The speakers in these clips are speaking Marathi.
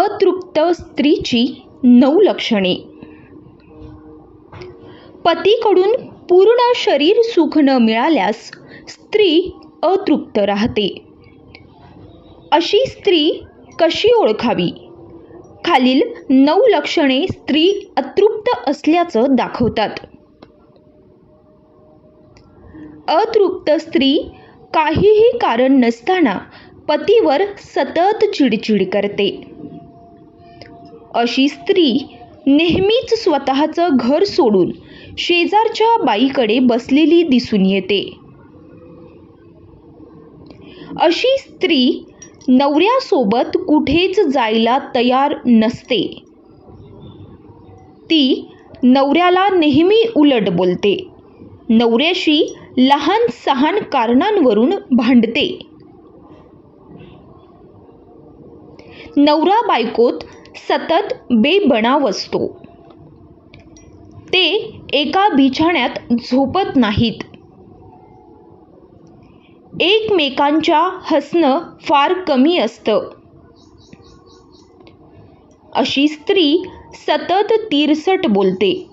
अतृप्त स्त्रीची नऊ लक्षणे. पतीकडून पूर्ण शरीर सुख न मिळाल्यास स्त्री अतृप्त राहते. अशी स्त्री कशी ओळखावी? खालील नऊ लक्षणे स्त्री अतृप्त असल्याचं दाखवतात. अतृप्त स्त्री काहीही कारण नसताना पतीवर सतत चिडचिड करते. अशी स्त्री नेहमीच स्वतःचं घर सोडून शेजारच्या बाईकडे बसलेली दिसून येते. अशी स्त्री नवऱ्यासोबत कुठेच जायला तयार नसते. ती नवऱ्याला नेहमी उलट बोलते. नवऱ्याशी लहान सहान कारणांवरून भांडते. नवरा बायकोत सतत बेबनाव असतो. ते एका बिछाण्यात झोपत नाहीत. एकमेकांच्या हसणं फार कमी असतं. अशी स्त्री सतत तिरसट बोलते.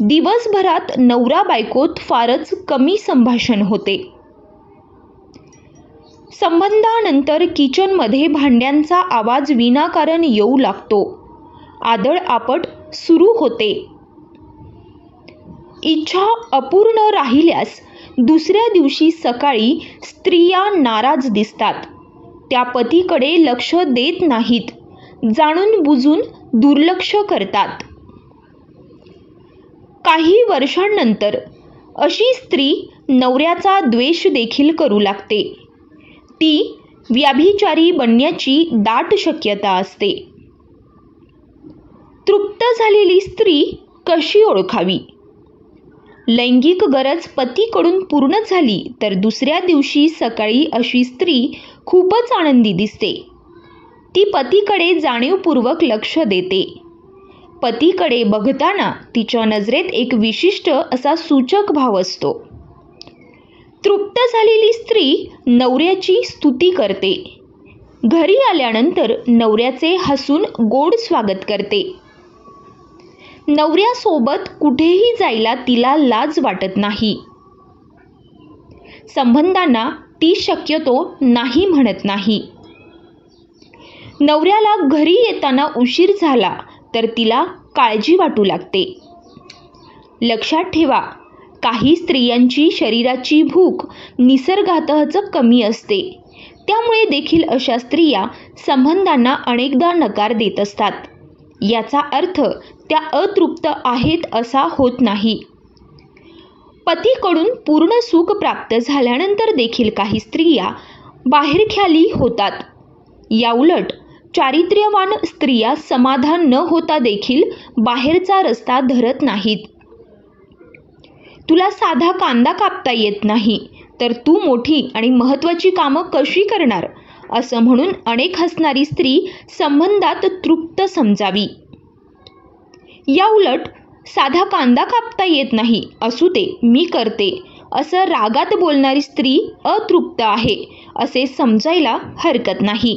दिवसभरात नवरा बायकोत फारच कमी संभाषण होते. संबंधानंतर किचनमध्ये भांड्यांचा आवाज विनाकारण येऊ लागतो. आदळ आपट सुरू होते. इच्छा अपूर्ण राहिल्यास दुसऱ्या दिवशी सकाळी स्त्रिया नाराज दिसतात. त्या पतीकडे लक्ष देत नाहीत. जाणून बुजून दुर्लक्ष करतात. काही वर्षांनंतर अशी स्त्री नवऱ्याचा द्वेष देखील करू लागते. ती व्याभिचारी बनण्याची दाट शक्यता असते. तृप्त झालेली स्त्री कशी ओळखावी? लैंगिक गरज पतीकडून पूर्ण झाली तर दुसऱ्या दिवशी सकाळी अशी स्त्री खूपच आनंदी दिसते. ती पतीकडे जाणीवपूर्वक लक्ष देते. पतीकडे बघताना तिच्या नजरेत एक विशिष्ट असा सूचक भाव असतो. तृप्त झालेली स्त्री नवऱ्याची स्तुती करते. घरी आल्यानंतर नवऱ्याचे हसून गोड स्वागत करते. नवऱ्यासोबत कुठेही जायला तिला लाज वाटत नाही. संबंधांना ती शक्यतो नाही म्हणत नाही. नवऱ्याला घरी येताना उशीर झाला तर तिला काळजी वाटू लागते. लक्षात ठेवा काही स्त्रियांची शरीराची भूक निसर्गातच कमी असते. त्यामुळे देखील अशा स्त्रिया संबंधांना अनेकदा नकार देत असतात. याचा अर्थ त्या अतृप्त आहेत असा होत नाही. पतीकडून पूर्ण सुख प्राप्त झाल्यानंतर देखील काही स्त्रिया बाहेरख्याली होतात. याउलट चारित्र्यवान स्त्रिया समाधान न होता देखील बाहेरचा रस्ता धरत नाहीत. तुला साधा कांदा कापता येत नाही तर तू मोठी आणि महत्त्वाची कामं कशी करणार? असं म्हणून अनेक हसणारी स्त्री संबंधात तृप्त समजावी. याउलट साधा कांदा कापता येत नाही असू दे मी करते. असं रागात बोलणारी स्त्री अतृप्त आहे असे समजायला हरकत नाही.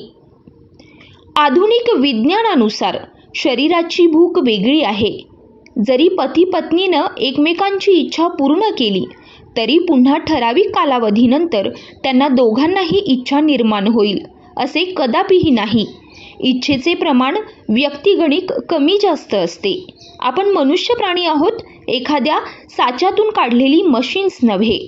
आधुनिक विज्ञानानुसार शरीराची भूक वेगळी आहे जरी पती पत्नीनं एकमेकांची इच्छा पूर्ण केली तरी पुन्हा ठराविक कालावधीनंतर त्यांना दोघांनाही इच्छा निर्माण होईल असे कदापिही नाही. इच्छेचे प्रमाण व्यक्तिगणिक कमी जास्त असते. आपण मनुष्य प्राणी आहोत एखाद्या साच्यातून काढलेली मशीन्स नव्हे.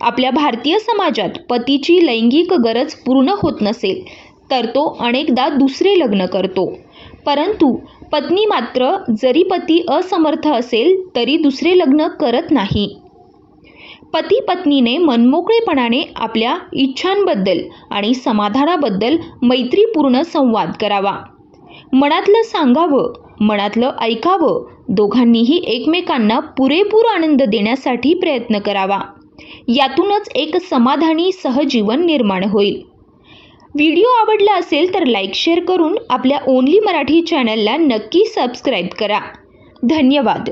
आपल्या भारतीय समाजात पतीची लैंगिक गरज पूर्ण होत नसेल तर तो अनेकदा दुसरे लग्न करतो. परंतु पत्नी मात्र जरी पती असमर्थ असेल तरी दुसरे लग्न करत नाही. पती पत्नीने मनमोकळेपणाने आपल्या इच्छांबद्दल आणि समाधानाबद्दल मैत्रीपूर्ण संवाद करावा. मनातलं सांगावं मनातलं ऐकावं दोघांनीही एकमेकांना पुरेपूर आनंद देण्यासाठी प्रयत्न करावा. यातूनच एक समाधानी सहजीवन निर्माण होईल. व्हिडिओ आवडला असेल तर लाईक शेअर करून आपल्या ओनली मराठी चॅनलला नक्की सबस्क्राईब करा. धन्यवाद.